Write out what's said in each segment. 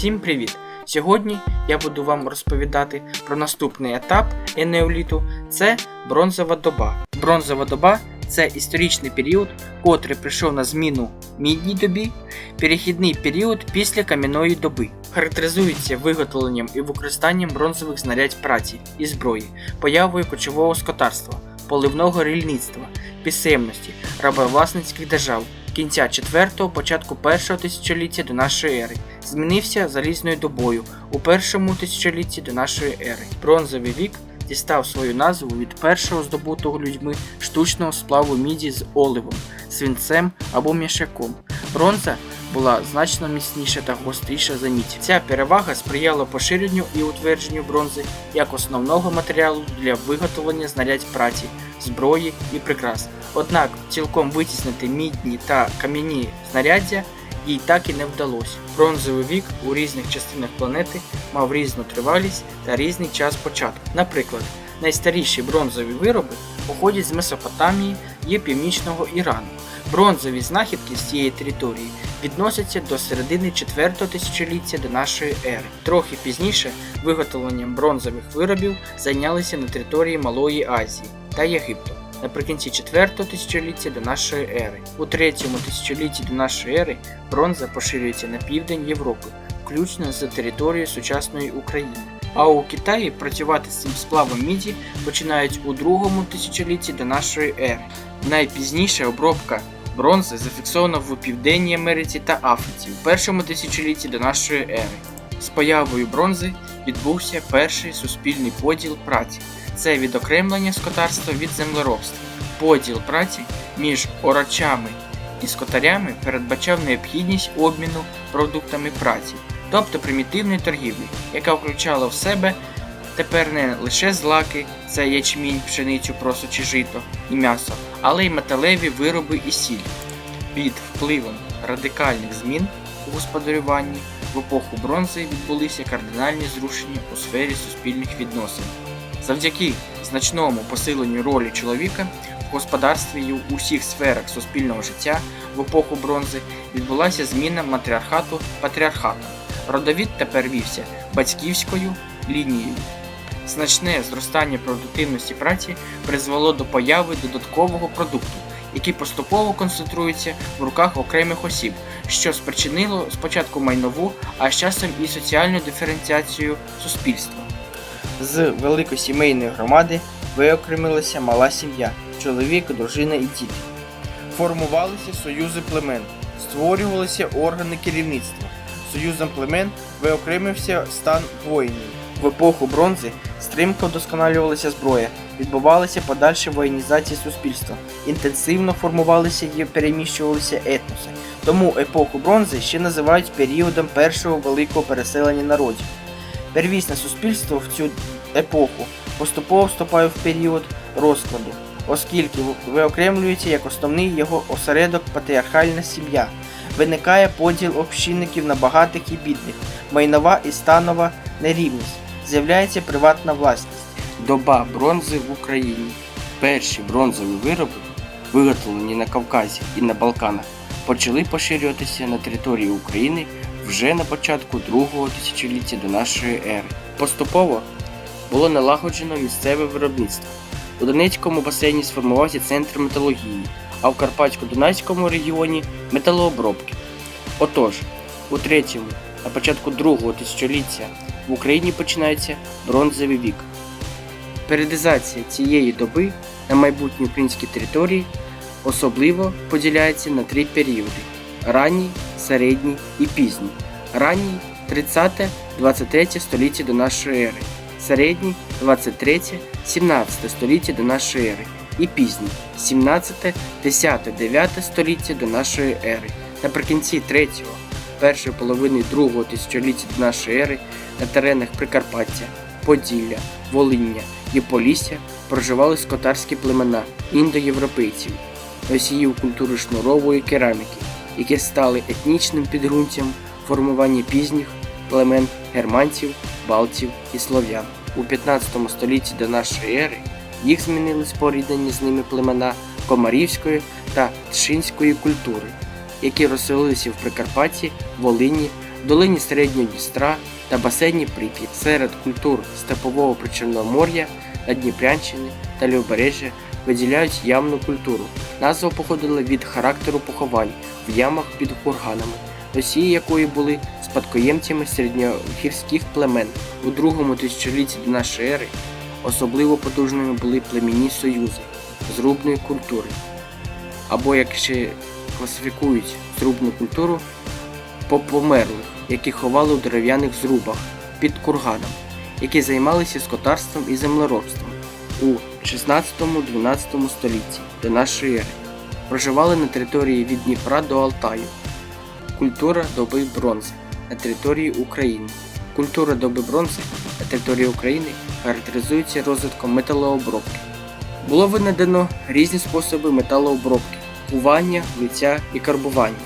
Всім привіт! Сьогодні я буду вам розповідати про наступний етап енеоліту це бронзова доба. Бронзова доба це історичний період, котрий прийшов на зміну мідній добі, перехідний період після кам'яної доби. Характеризується виготовленням і використанням бронзових знарядь праці і зброї, появою кочового скотарства, поливного рільництва, писемності, рабовласницьких держав, кінця 4-го, початку першого тисячоліття до нашої ери. Змінився залізною добою у першому тисячолітті до нашої ери. Бронзовий вік дістав свою назву від першого здобутого людьми штучного сплаву міді з оливом, свинцем або мішаком. Бронза була значно міцніша та гостріша за мідь. Ця перевага сприяла поширенню і утвердженню бронзи як основного матеріалу для виготовлення знарядь праці, зброї і прикрас. Однак цілком витіснити мідні та кам'яні знаряддя їй так і не вдалося. Бронзовий вік у різних частинах планети мав різну тривалість та різний час початку. Наприклад, найстаріші бронзові вироби походять з Месопотамії і північного Ірану. Бронзові знахідки з цієї території відносяться до середини 4 тисячоліття до нашої ери. Трохи пізніше виготовленням бронзових виробів зайнялися на території Малої Азії та Єгипту. Наприкінці 4 тисячоліття до нашої ери. У 3 тисячолітті до нашої ери бронза поширюється на південь Європи, включно з територією сучасної України. А у Китаї працювати з цим сплавом міді починають у другому тисячолітті до нашої ери. Найпізніша обробка бронзи зафіксована в Південній Америці та Африці у першому тисячолітті до нашої ери. З появою бронзи відбувся перший суспільний поділ праці. Це відокремлення скотарства від землеробства. Поділ праці між орачами і скотарями передбачав необхідність обміну продуктами праці, тобто примітивної торгівлі, яка включала в себе тепер не лише злаки, це ячмінь, пшеницю, просо чи жито і м'ясо, але й металеві вироби і сіль. Під впливом радикальних змін у господарюванні в епоху бронзи відбулися кардинальні зрушення у сфері суспільних відносин. Завдяки значному посиленню ролі чоловіка в господарстві і у всіх сферах суспільного життя в епоху бронзи відбулася зміна матріархату патріархатом. Родовід тепер вівся батьківською лінією. Значне зростання продуктивності праці призвело до появи додаткового продукту, який поступово концентрується в руках окремих осіб, що спричинило спочатку майнову, а з часом і соціальну диференціацію суспільства. З великосімейної громади виокремилася мала сім'я, чоловік, дружина і діти. Формувалися союзи племен, створювалися органи керівництва. Союзом племен виокремився стан воїнів. В епоху бронзи стрімко вдосконалювалася зброя, відбувалася подальша воєнізація суспільства, інтенсивно формувалися і переміщувалися етноси. Тому епоху бронзи ще називають періодом першого великого переселення народів. Первісне суспільство в цю епоху поступово вступає в період розкладу, оскільки виокремлюється як основний його осередок патріархальна сім'я. Виникає поділ общинників на багатих і бідних, майнова і станова нерівність, з'являється приватна власність. Доба бронзи в Україні. Перші бронзові вироби, виготовлені на Кавказі і на Балканах, почали поширюватися на території України вже на початку другого тисячоліття до нашої ери. Поступово було налагоджено місцеве виробництво. У Донецькому басейні сформувався центр металургії, а в Карпатсько-Дунайському регіоні металообробки. Отож, у третьому, на початку другого тисячоліття в Україні починається бронзовий вік. Періодизація цієї доби на майбутній українській території особливо поділяється на три періоди: ранній, середній і пізній. Ранній 30-23 століття до нашої ери, середній 23-17 століття до нашої ери і пізній 17-10-9 століття до нашої ери. Наприкінці 3-го, першої половини другого тисячоліття нашої ери на теренах Прикарпаття, Поділля, Волиння і Полісся проживали скотарські племена індоєвропейців, носіїв культури шнурової кераміки, які стали етнічним підґрунтям формування пізніх племен германців, балтів і слов'ян. У 15 столітті до нашої ери їх змінили споріднені з ними племена комарівської та тшинської культури, які розселилися в Прикарпатті, Волині, долині середнього Дністра та басейні Прип'ять серед культур степового причорномор'я на Дніпрянщини та Лівобережжя виділяють ямну культуру. Назва походила від характеру поховань в ямах під курганами, носії якої були спадкоємцями середньогірських племен у другому тисячолітті до нашої ери. Особливо потужними були племінні союзи зрубної культури, або як ще класифікують зрубну культуру померлих, які ховали у дерев'яних зрубах під курганом, які займалися скотарством і землеробством у 16-12 столітті до нашої ери. Проживали на території від Дніпра до Алтаю. Культура доби бронзи на території України. Культура доби бронзи на території України характеризується розвитком металообробки. Було винайдено різні способи металообробки, кування, лиця і карбування.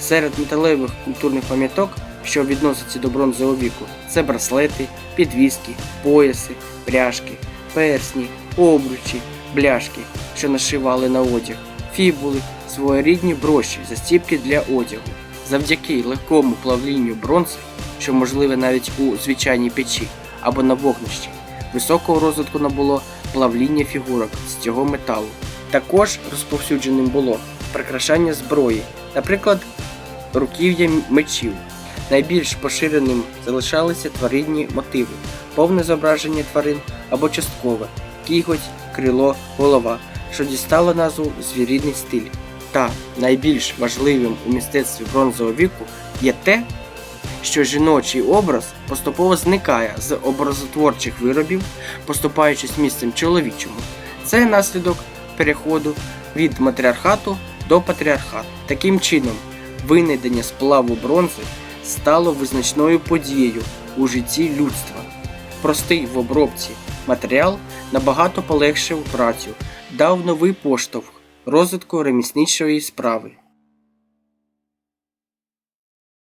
Серед металевих культурних пам'яток, що відносяться до бронзового віку, це браслети, підвіски, пояси, пряжки, персні, обручі, бляшки, що нашивали на одяг, фібули, своєрідні броші, застіпки для одягу. Завдяки легкому плавлінню бронзи, що можливе навіть у звичайній печі або на вогнищі, високого розвитку набуло плавління фігурок з цього металу. Також розповсюдженим було прикрашання зброї, наприклад, руків'я мечів. Найбільш поширеним залишалися тваринні мотиви, повне зображення тварин або часткове, кіготь, крило, голова, що дістало назву звірідний стиль. Та найбільш важливим у мистецтві бронзового віку є те, що жіночий образ поступово зникає з образотворчих виробів, поступаючись місцем чоловічому. Це наслідок переходу від матріархату до патріархату. Таким чином, винайдення сплаву бронзи стало визначною подією у житті людства. Простий в обробці матеріал набагато полегшив працю, дав новий поштовх розвитку ремісничої справи.